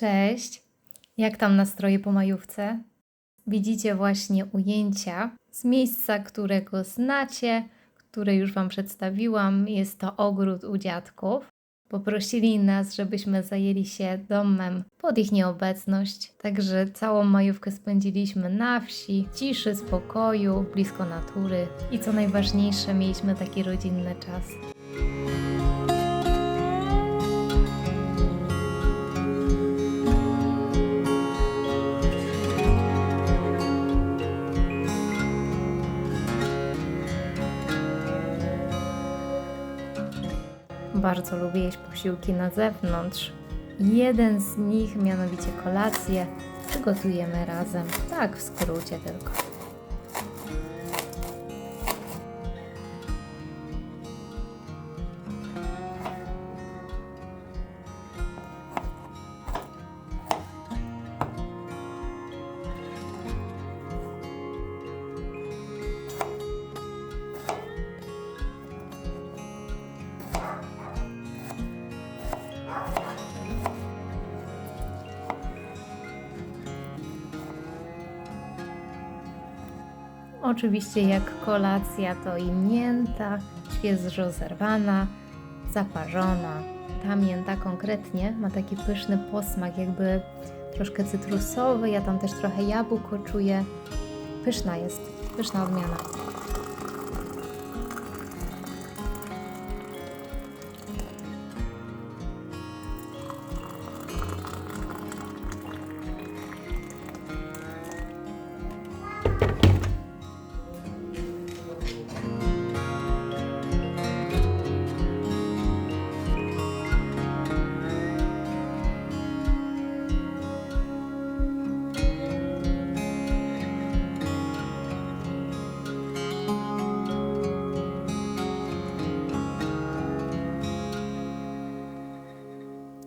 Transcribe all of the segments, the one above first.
Cześć! Jak tam nastroje po majówce? Widzicie właśnie ujęcia z miejsca, którego znacie, które już Wam przedstawiłam. Jest to ogród u dziadków. Poprosili nas, żebyśmy zajęli się domem pod ich nieobecność. Także całą majówkę spędziliśmy na wsi, ciszy, spokoju, blisko natury i co najważniejsze, mieliśmy taki rodzinny czas. Bardzo lubię jeść posiłki na zewnątrz. Jeden z nich, mianowicie kolację, przygotujemy razem. Tak, w skrócie tylko. Oczywiście jak kolacja to i mięta, świeżo zerwana, zaparzona. Ta mięta konkretnie ma taki pyszny posmak, jakby troszkę cytrusowy, ja tam też trochę jabłko czuję. Pyszna jest, pyszna odmiana.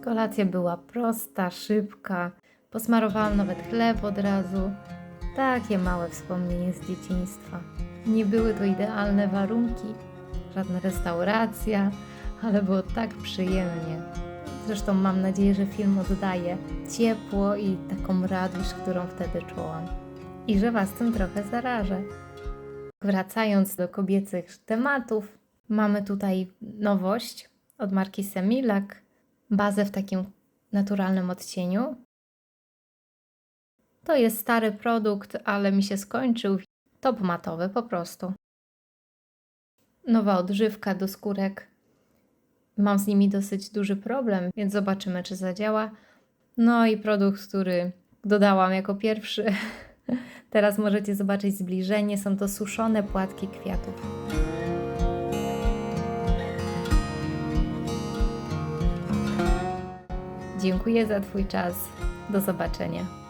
Kolacja była prosta, szybka. Posmarowałam nawet chleb od razu. Takie małe wspomnienie z dzieciństwa. Nie były to idealne warunki, żadna restauracja, ale było tak przyjemnie. Zresztą mam nadzieję, że film oddaje ciepło i taką radość, którą wtedy czułam. I że Was tym trochę zarażę. Wracając do kobiecych tematów, mamy tutaj nowość od marki Semilak bazę w takim naturalnym odcieniu. To jest stary produkt, ale mi się skończył. Top matowy po prostu. Nowa odżywka do skórek. Mam z nimi dosyć duży problem, więc zobaczymy, czy zadziała. No i produkt, który dodałam jako pierwszy. Teraz możecie zobaczyć zbliżenie. Są to suszone płatki kwiatów. Dziękuję za Twój czas. Do zobaczenia.